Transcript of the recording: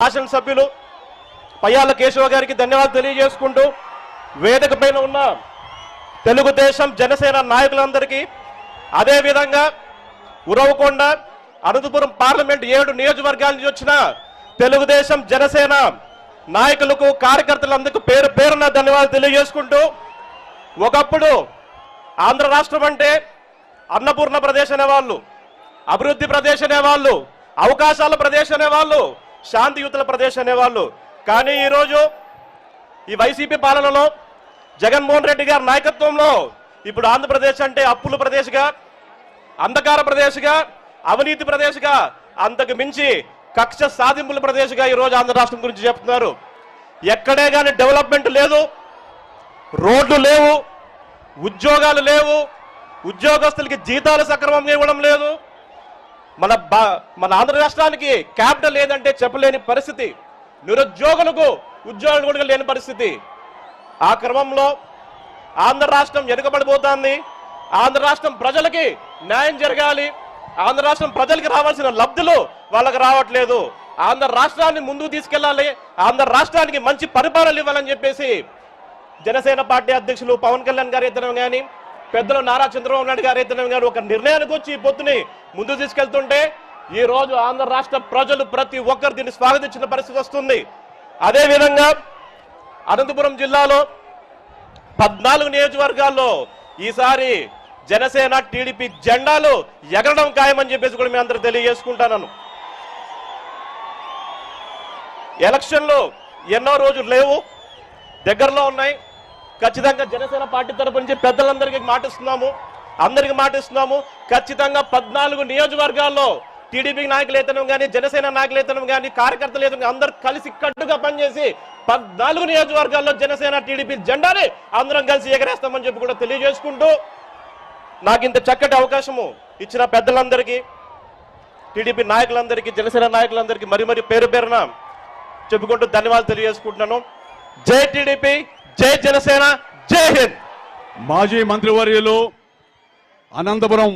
శాసనసభ్యులు పయ్యాల కేశవ గారికి ధన్యవాదాలు తెలియజేసుకుంటూ వేదిక పైన ఉన్న తెలుగుదేశం జనసేన నాయకులందరికీ అదేవిధంగా ఉరవకొండ అనంతపురం పార్లమెంట్ ఏడు నియోజకవర్గాల నుంచి వచ్చిన తెలుగుదేశం జనసేన నాయకులకు కార్యకర్తలందరికీ పేరు పేరున ధన్యవాదాలు తెలియజేసుకుంటూ ఒకప్పుడు ఆంధ్ర రాష్ట్రం అంటే అన్నపూర్ణ ప్రదేశ్ అనేవాళ్ళు అభివృద్ధి ప్రదేశ్ అనేవాళ్ళు అవకాశాల ప్రదేశ్ అనేవాళ్ళు శాంతియుతుల ప్రదేశ్ అనేవాళ్ళు. కానీ ఈరోజు ఈ వైసీపీ పాలనలో జగన్మోహన్ రెడ్డి గారి నాయకత్వంలో ఇప్పుడు ఆంధ్రప్రదేశ్ అంటే అప్పుల ప్రదేశ్గా అంధకార ప్రదేశ్గా అవినీతి ప్రదేశ్గా అంతకు మించి కక్ష సాధింపుల ప్రదేశ్గా ఈరోజు ఆంధ్ర రాష్ట్రం గురించి చెప్తున్నారు. ఎక్కడే కానీ డెవలప్మెంట్ లేదు రోడ్లు లేవు ఉద్యోగాలు లేవు ఉద్యోగస్తులకి జీతాలు సక్రమంగా ఇవ్వడం లేదు మన బా- మన ఆంధ్ర రాష్ట్రానికి క్యాపిటల్ లేదంటే చెప్పలేని పరిస్థితి. నిరుద్యోగులకు ఉద్యోగాలు కూడా లేని పరిస్థితి. ఆ క్రమంలో ఆంధ్ర రాష్ట్రం వెనుకబడిపోతుంది ఆంధ్ర రాష్ట్రం ప్రజలకి న్యాయం జరగాలి. ఆంధ్ర రాష్ట్రం ప్రజలకి రావాల్సిన లబ్ధులు వాళ్ళకి రావట్లేదు. ఆంధ్ర రాష్ట్రాన్ని ముందుకు తీసుకెళ్ళాలి. ఆంధ్ర రాష్ట్రానికి మంచి పరిపాలనలు ఇవ్వాలని చెప్పేసి జనసేన పార్టీ అధ్యక్షులు పవన్ కళ్యాణ్ గారి ఇద్దరం కానీ పెద్దలు నారా చంద్రబాబు నాయుడు గారు ఇద్దరం ఒక నిర్ణయానికి వచ్చి ఈ పొత్తుని ముందు తీసుకెళ్తుంటే ఈ రోజు ఆంధ్ర రాష్ట్ర ప్రజలు ప్రతి ఒక్కరు దీన్ని స్వాగతించిన పరిస్థితి వస్తుంది. అదేవిధంగా అనంతపురం జిల్లాలో పద్నాలుగు నియోజకవర్గాల్లో ఈసారి జనసేన టీడీపీ జెండాలు ఎగరడం ఖాయమని చెప్పేసి కూడా మీ అందరూ తెలియజేసుకుంటాను ఎలక్షన్లు ఎన్నో రోజులు లేవు. దగ్గరలో ఉన్నాయి. ఖచ్చితంగా జనసేన పార్టీ తరపు నుంచి పెద్దలందరికీ మాటిస్తున్నాము. అందరికి మాటిస్తున్నాము. ఖచ్చితంగా పద్నాలుగు నియోజకవర్గాల్లో టీడీపీ నాయకులేతనం కానీ జనసేన నాయకులేతనం కానీ కార్యకర్తలు ఏతనం అందరూ కలిసి కట్టుగా పనిచేసి పద్నాలుగు నియోజకవర్గాల్లో జనసేన టీడీపీ జెండాని అందరం కలిసి ఎగరేస్తామని చెప్పి కూడా తెలియజేసుకుంటూ నాకు ఇంత చక్కటి అవకాశము ఇచ్చిన పెద్దలందరికీ టీడీపీ నాయకులందరికీ జనసేన నాయకులందరికీ మరి మరి పేరు పేరున చెప్పుకుంటూ ధన్యవాదాలు తెలియజేసుకుంటున్నాను. జై టీడీపీ! జై జనసేన జై హింద్. మాజీ మంత్రివర్యులు అనంతపురం